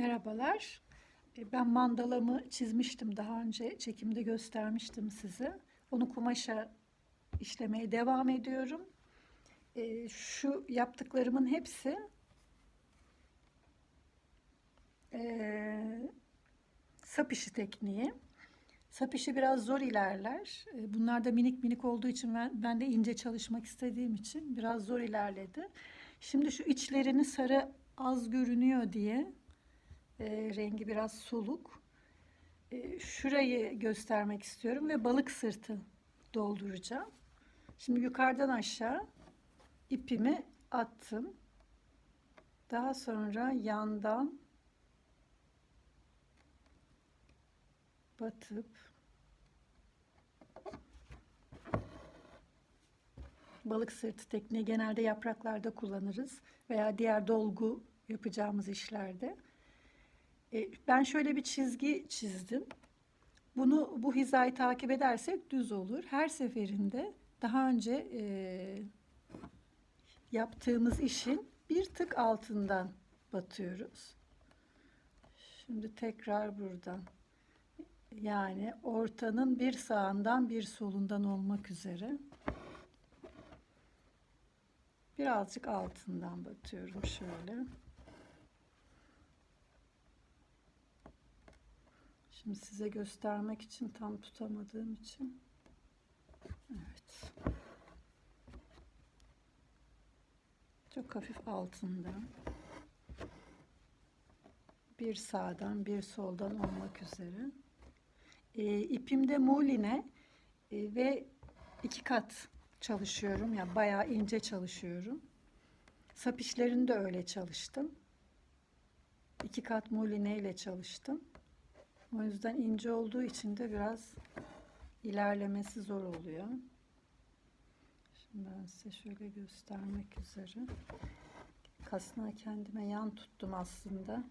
Merhabalar. E, Ben mandalamı çizmiştim daha önce çekimde göstermiştim size. Onu kumaşa işlemeye devam ediyorum. E, Şu yaptıklarımın hepsi e, sap işi tekniği. Sap işi biraz zor ilerler. Bunlar da minik minik olduğu için ben, ben de ince çalışmak istediğim için biraz zor ilerledi. Şimdi şu içlerini sarı az görünüyor diye e, rengi biraz soluk. E, şurayı göstermek istiyorum ve balık sırtı dolduracağım. Şimdi yukarıdan aşağı ipimi attım. Daha sonra yandan batıp balık sırtı tekniği genelde yapraklarda kullanırız veya diğer dolgu yapacağımız işlerde. E, ben şöyle bir çizgi çizdim. Bunu bu hizayı takip edersek düz olur. Her seferinde daha önce e, yaptığımız işin bir tık altından batıyoruz. Şimdi tekrar buradan. Yani ortanın bir sağından bir solundan olmak üzere. Birazcık altından batıyorum şöyle. Şimdi size göstermek için tam tutamadığım için. Evet. Çok hafif altından. Bir sağdan bir soldan olmak üzere. E, ipimde muline e, ve iki kat çalışıyorum. Yani bayağı ince çalışıyorum. Sap işlerinde öyle çalıştım. İki kat muline ile çalıştım. O yüzden ince olduğu için de biraz ilerlemesi zor oluyor. Şimdi ben size şöyle göstermek üzere. Kasnağı kendime yan tuttum aslında.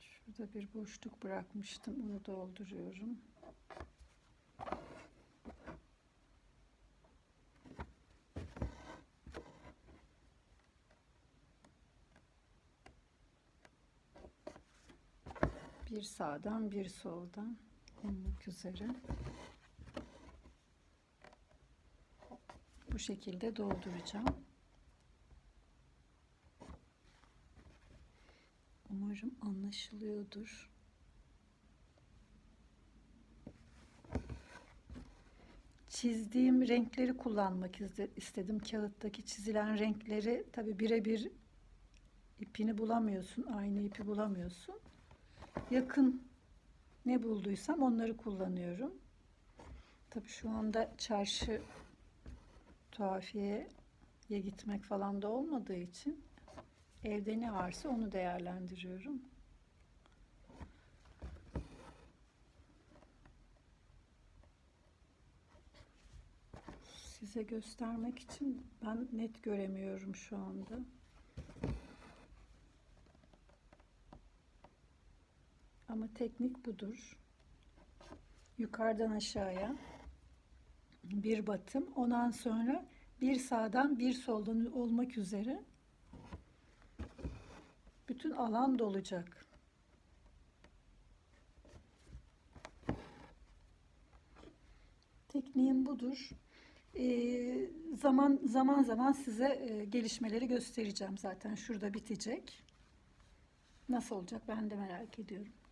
Şurada bir boşluk bırakmıştım. Onu dolduruyorum. Bir sağdan bir soldan olmak üzere. Bu şekilde dolduracağım. Umarım anlaşılıyordur. Çizdiğim renkleri kullanmak iste- istedim. Kağıttaki çizilen renkleri tabi birebir ipini bulamıyorsun. Aynı ipi bulamıyorsun. Yakın ne bulduysam onları kullanıyorum. Tabi şu anda çarşı tuhafiyeye gitmek falan da olmadığı için Evde ne varsa onu değerlendiriyorum. Size göstermek için ben net göremiyorum şu anda. Ama teknik budur. Yukarıdan aşağıya bir batım, ondan sonra bir sağdan bir soldan olmak üzere bütün alan dolacak. Tekniğim budur. Ee, zaman zaman zaman size e, gelişmeleri göstereceğim zaten. Şurada bitecek. Nasıl olacak ben de merak ediyorum.